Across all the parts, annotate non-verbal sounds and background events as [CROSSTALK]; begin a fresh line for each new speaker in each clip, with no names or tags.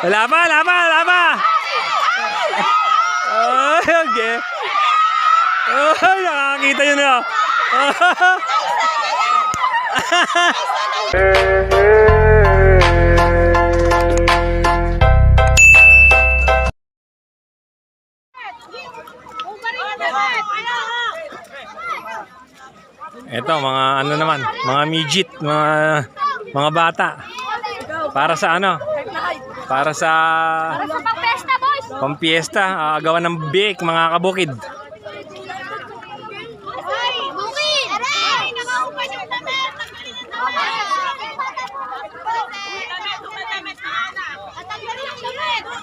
Pa, wala pa. Ay, okay. Ay, nakakita yun na. Ito, mga ano naman, mga midget, mga mga bata. Para sa ano? Para sa
Sa pang-pesta, boys!
pampiesta, uh, gawa ng bake, mga kabukid.
Ay, bukid! Ay, nakaupan yung damit!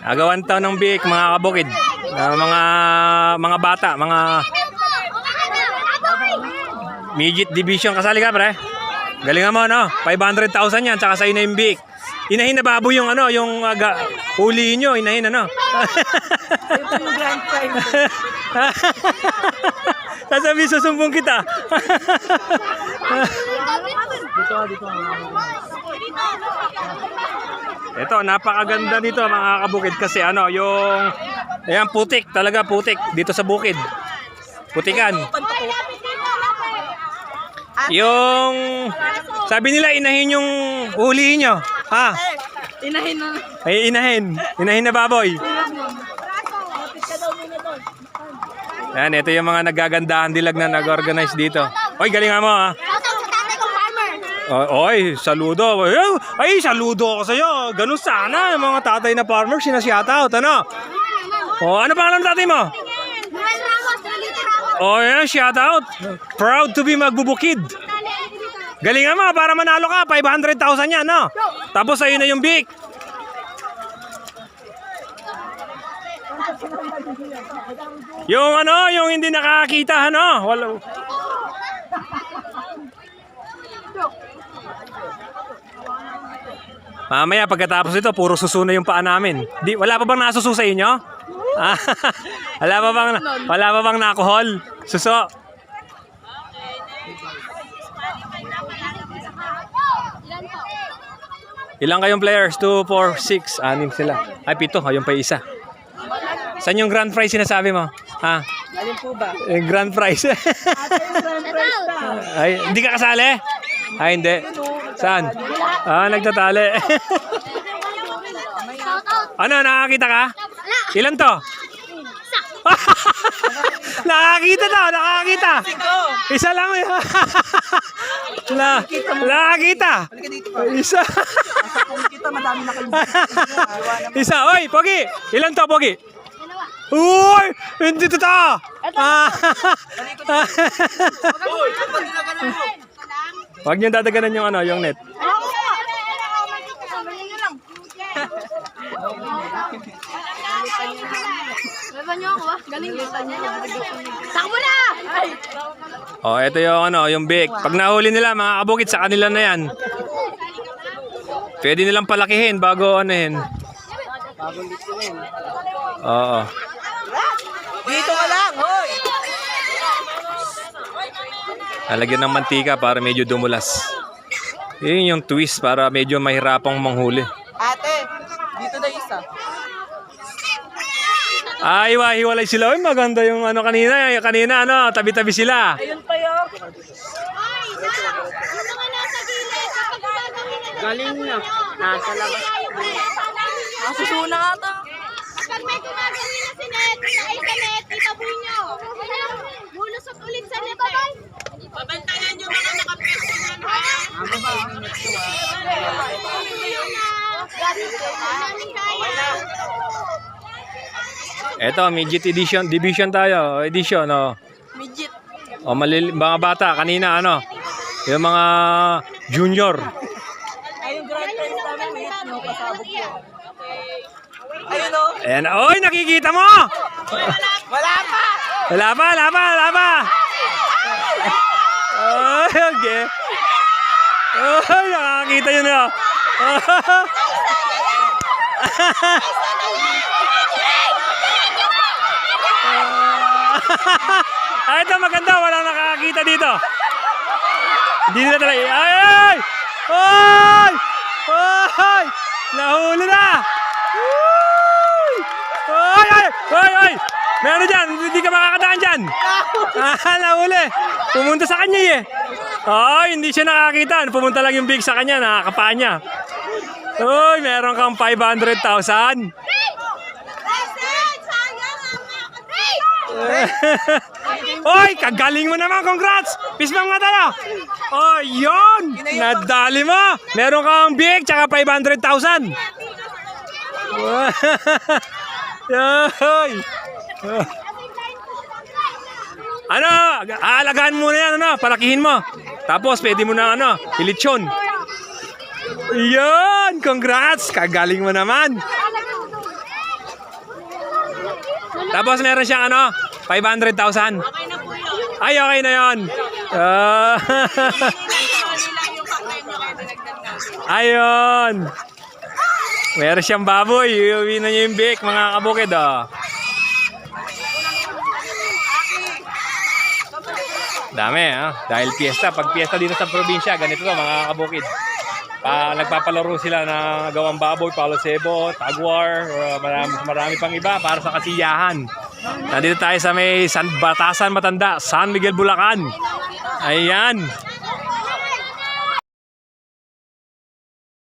Agawan taon ng bake, mga kabukid. Ah, mga mga bata, mga midget division kasali ka, pre. Galingan mo, no? 500,000 yan, tsaka sa'yo na yung bake. Inahin na yung ano, yung aga, huli nyo, inahin ano. [LAUGHS] Sasabi, susumbong kita. [LAUGHS] Ito, napakaganda dito mga kabukid kasi ano, yung ayan putik, talaga putik dito sa bukid. Putikan. Yung sabi nila inahin yung hulihin nyo. Ha?
Inahin na.
Ay inahin. Inahin na baboy. Yan, ito yung mga nagagandahan dilag na nag-organize dito. Oy, galingan mo ha.
Shoutout sa tatay kong farmer!
Oh, oy, saludo. Ay, saludo ako sa'yo. Ganun sana. Yung mga tatay na farmer, sinashoutout. Ano? Oh, ano pangalan ng tatay mo? Oh, yan, shoutout. Proud to be magbubukid. Galingan mo para manalo ka. 500,000 yan, no? Tapos sa'yo na yung big. Yung ano, yung hindi nakakita, ano? Wala. Mamaya pagkatapos ito, puro suso na yung paa namin. Di, wala pa bang nasuso sa inyo? Ah, [LAUGHS] wala pa bang wala pa bang nakuhol? Suso.
Ilan po?
Ilang kayong players? 2, 4, 6, anim sila. Ay, pito. Ayun pa isa. Saan yung grand prize sinasabi mo? Ha?
Alin po ba?
Eh, grand prize. Ay, hindi ka kasali? Ay, hindi. Saan? Ah, nagtatali. Ano, nakakita ka? Ilan to? [LAUGHS] nakakita to, nakakita. Isa lang. [LAUGHS] Na, nakakita.
Halika dito pa.
Isa.
Madami na kayo. [LAUGHS]
Isa. Oy, Pogi. Ilan to, Pogi?
Dalawa.
Uy! Hindi totoo! Ah. [LAUGHS] Huwag niyo dadaganan yung ano, yung net.
Takbo na!
Oh, ito yung ano, yung big. Pag nahuli nila, mga kabukit, sa kanila na yan. Pwede nilang palakihin bago ano yun. Oo.
Dito ka lang, hoy!
Lalagyan ng mantika para medyo dumulas. Yun yung twist para medyo mahirapang manghuli.
Ate, dito na isa.
Ay, hiwalay sila. Uy, maganda yung ano kanina. Kanina, ano, tabi-tabi sila.
Ayun pa yun.
Ay, sa! Yung mga nasa gilid, kapag gagawin na
Galing na. Nasa labas. Nasusuna nga to.
Kapag may gumagawin na si Net, sa ay sa Net, itaboy nyo. Bulusot ulit sa Net eh.
Pabantayan yung mga nakapwesto yan, ha?
Eto, midget edition, division tayo. Edition, oh.
Midget.
O malil mga bata kanina ano, yung mga junior.
Ayun o.
Ayan, oy nakikita mo.
Wala pa!
Wala pa, wala pa, wala pa. Ay, okay. Ay, nakakita yun na. Ay, ito maganda. Walang nakakakita dito. Hindi nila talaga. Ay, ay! Ay! Ay! Nahuli na! Ay, ay, ay, ay! Meron dyan, hindi ka makakadaan dyan. Ah, nahuli. Pumunta sa kanya eh. Ay, hindi siya nakakita. Pumunta lang yung big sa kanya, nakakapaan niya. Uy, meron kang 500,000. [LAUGHS] Oy, kagaling mo naman, congrats! Pismang nga tayo! Oh, yun! Nadali mo! Meron kang big, tsaka 500,000! Yoy! Ano? Aalagaan mo na yan, ano? Palakihin mo. Tapos, pwede mo na, ano, ilitsyon. Yan! Congrats! Kagaling mo naman! Tapos, meron siyang, ano, 500,000.
Okay na po yun.
Ay, okay na yun.
Natin. [LAUGHS]
ayun. Meron siyang baboy. Iuwi na niya yung bake, mga kabukid. Oh. Dami, ah. Dahil piyesta. Pag piyesta dito sa probinsya, ganito to, mga kabukid. Pa, nagpapalaro sila na gawang baboy, palo sebo, tagwar, uh, marami, marami pang iba para sa kasiyahan. Nandito tayo sa may San Batasan Matanda, San Miguel, Bulacan. Ayan.